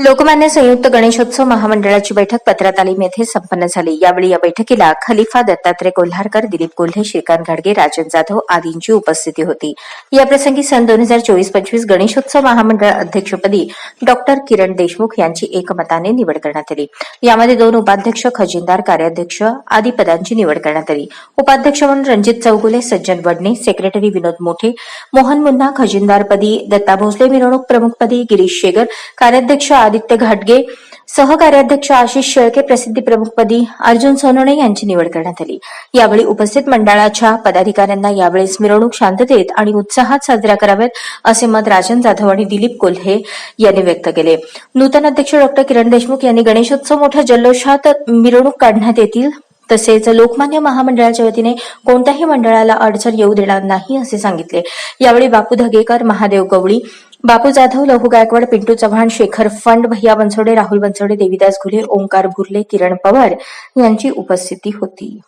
लोकमान्य संयुक्त गणेशोत्सव महामंडळाची बैठक पत्रा तालीम येथे संपन्न झाली. यावेळी या बैठकीला खलिफा दत्तात्रय कोल्हारकर दिलीप कोल्हे श्रीकांत घाडगे राजन जाधव आदींची उपस्थिती होती. याप्रसंगी सन दोन हजार चोवीस पंचवीस गणेशोत्सव महामंडळ अध्यक्षपदी डॉक्टर किरण देशमुख यांची एकमताने निवड करण्यात आली. यामध्ये दोन उपाध्यक्ष खजिनदार कार्याध्यक्ष आदी पदांची निवड करण्यात आली. उपाध्यक्ष म्हणून रणजित चौगुले सज्जन वडणे सेक्रेटरी विनोद मोठे मोहन मुन्ना खजिनदारपदी दत्ता भोसले मिरवणूक प्रमुखपदी गिरीश शेगर कार्याध्यक्ष आदित्य घाटगे सहकार्याध्यक्ष आशिष शेळके प्रसिद्धी प्रमुखपदी अर्जुन सोनवणे यांची निवड करण्यात आली. यावेळी उपस्थित मंडळाच्या पदाधिकाऱ्यांना यावेळेस मिरवणूक शांततेत आणि उत्साहात साजऱ्या कराव्यात असे मत राजन जाधव आणि दिलीप कोल्हे यांनी व्यक्त केले. नूतन अध्यक्ष डॉक्टर किरण देशमुख यांनी गणेशोत्सव मोठ्या जल्लोषात मिरवणूक काढण्यात येतील तसेच लोकमान्य महामंडळाच्या वतीने कोणत्याही मंडळाला अडचण येऊ देणार नाही असे सांगितले. यावेळी बापू धगेकर महादेव गवळी बापू जाधव लहू गायकवाड पिंटू चव्हाण शेखर फंड भैया बनसोडे राहुल बनसोडे देवीदास घुले ओंकार भुर्ले किरण पवार यांची उपस्थिती होती.